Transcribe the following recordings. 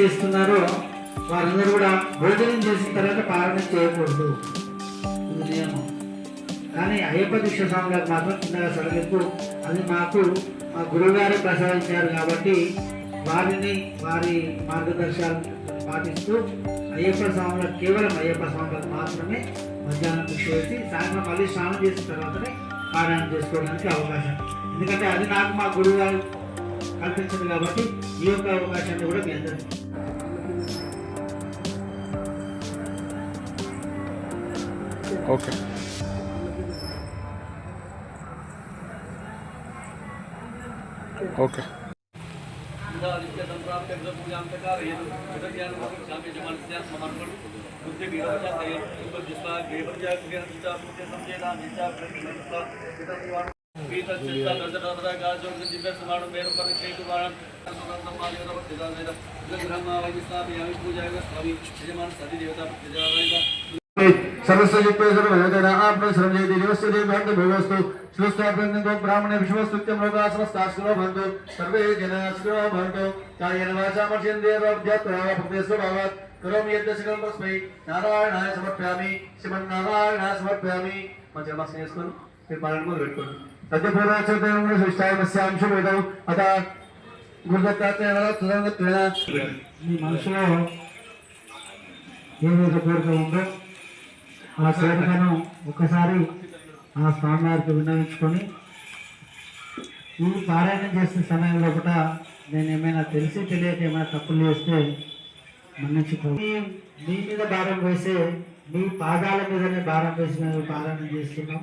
చేస్తున్నారో వారందరూ కూడా భోజనం చేసిన తర్వాత పారాయణం చేయకూడదు. ఇది నియమం. కానీ అయ్యప్ప దీక్ష స్వామి గారు మాత్రం చిన్నగా సడలింపు అది మాకు మా గురువుగారే ప్రసాదించారు కాబట్టి వారిని వారి మార్గదర్శకాలను పాటిస్తూ అయ్యప్ప స్వాములకు కేవలం అయ్యప్ప స్వాములకు మాత్రమే మధ్యాహ్నం దీక్ష వేసి సాయంత్రం మళ్ళీ స్నానం చేసిన తర్వాతనే పారాయణం చేసుకోవడానికి అవకాశం. ఎందుకంటే అది నాకు మా గురువు గారు కల్పించింది కాబట్టి ఈ యొక్క అవకాశాన్ని కూడా మీ అందరికీ ఓకే. ఓకే. जिसच्या संक्रांत त्यांचं पूजा आमच्याकार आहे आम्ही जमानच्या समर्पण मुद्दे मिळवच्या दिसला लेबरच्या क्रियांचा मुद्दे समजेला त्यांच्या प्रतिनिधित्व पूजा स्वामी यजमान सती देवता సర్వస్వయుక్తేశ్వర వేదన ఆత్మశ్రమ చేతి దివస్తు దేవంతు భూవస్తు శ్లోస్తార్థంతో బ్రాహ్మణ విశ్వస్తుత్యం లోకాశ్రమస్తాశ్రో భవంతు సర్వే జనాశ్రో భవంతు కాయన వాచా మర్షేంద్రియత్రావప్రదేశో భవత్ కరోమి యజ్ఞశకం తస్మై. నారాయణాయ సమర్పయామి. శ్రీమన్నారాయణాయ సమర్పయామి. మంచి నమస్కారం చేసుకోండి మీరు పాలన మొదలు పెట్టుకోండి. సత్యపూర్వాచార్య సృష్టాయ తస్యాంశం వేదం అత గురుదత్తాచార్య మీ మనసులో ఏదైతే కోరిక ఉందో ఆ కోరికను ఒకసారి ఆ స్వామివారికి విన్నవించుకొని ఈ పారాయణం చేసిన సమయంలో కూడా నేను ఏమైనా తెలిసి తెలియక ఏమైనా తప్పులు చేస్తే మన్నించుకోండి మీ- మీద భారం వేసే మీ పాదాల మీదనే భారం వేసి మేము పారాయణం చేస్తున్నాం.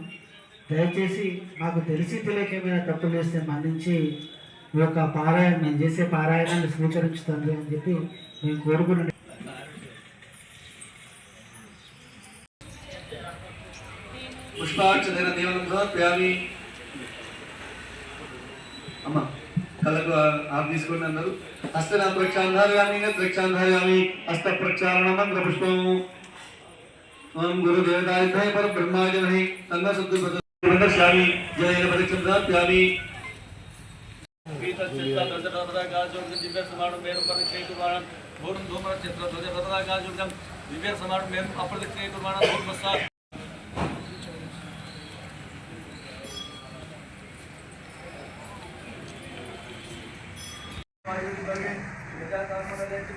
దయచేసి మాకు తెలిసి తెలియక ఏమైనా తప్పులు చేస్తే మన్నించి ఈ యొక్క పారాయణ నేను చేసే పారాయణాన్ని స్వీకరించుతుంది అని చెప్పి మేము కోరుకున్న పుష్పార్చన దీవనం సమర్పయామి. అమ్మ కళ్ళకు ఆపు తీసుకోండి అన్నారు హస్తన ప్రక్షాంధారయామి ప్రక్షాంధారయామి హస్త ప్రక్షాళన మంత్ర పుష్పము ఓం గురు దేవతాయ పర బ్రహ్మాజమహి తన్న శుద్ధి ప్రదర్శామి జయ పరిచయం సమర్పయామి దివ్య సమాడు మేము అప్రదక్షిణ ప్రమాణం భూర్మస్సాత్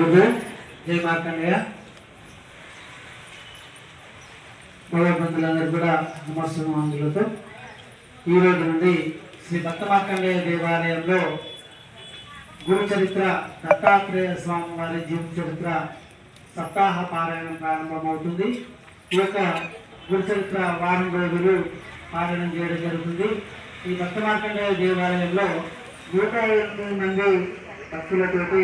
ఉదయ్ జై మార్కండేయ. కూడా నమస్కారములతో ఈ రోజు నుండి శ్రీ భక్త మార్కండేయ దేవాలయంలో గురు చరిత్ర దత్తాత్రేయ స్వామి వారి జీవిత చరిత్ర సప్తాహ పారాయణం ప్రారంభమవుతుంది. ఈ యొక్క గురుచరిత్ర వారం రోజులు పారాయణం చేయడం జరుగుతుంది. ఈ భక్తమార్కండేయ దేవాలయంలో నూట ఎనిమిది మంది భక్తులతోటి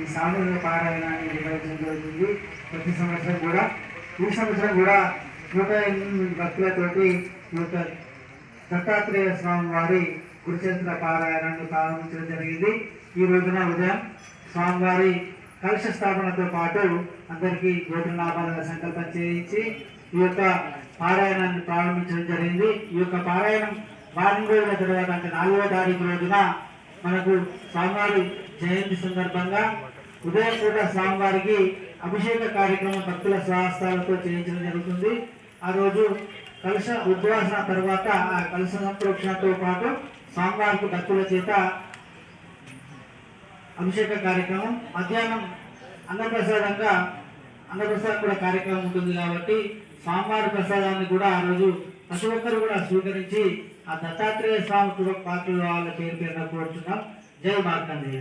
ఈ సామూహిక పారాయణాన్ని నిర్వహించడం జరుగుతుంది. ప్రతి సంవత్సరం కూడా ఈ సంవత్సరం కూడా నూట ఎనిమిది మంది భక్తులతోటి ఈ దత్తాత్రేయ స్వామి వారి గురుచరిత్ర పారాయణాన్ని ప్రారంభించడం జరిగింది. ఈ రోజున ఉదయం స్వామివారి కలశ స్థాపనతో పాటు అందరికీ జ్యోతిర్లాభాలుగా సంకల్పం చేయించి ఈ యొక్క పారాయణాన్ని ప్రారంభించడం జరిగింది. ఈ యొక్క పారాయణం వారం రోజుల తర్వాత అంటే నాలుగో తారీఖు రోజున మనకు స్వామివారి జయంతి సందర్భంగా ఉదయం పూట స్వామివారికి అభిషేక కార్యక్రమం భక్తుల స్వహస్తాలతో చేయించడం జరుగుతుంది. ఆ రోజు కలుష ఉద్వాసన తర్వాత ఆ కలుష సంప్రోక్షణతో పాటు స్వామివారికి భక్తుల చేత అభిషేక కార్యక్రమం. మధ్యాహ్నం అన్నప్రసాదంగా అన్నప్రసాదం కూడా కార్యక్రమం ఉంటుంది కాబట్టి స్వామివారి ప్రసాదాన్ని కూడా ఆ రోజు ప్రతి ఒక్కరు కూడా స్వీకరించి ఆ దత్తాత్రేయ స్వామి కూడా పాత్రలు వాళ్ళ పేరు పేరున కోరుతున్నాం జై మార్కండేయ.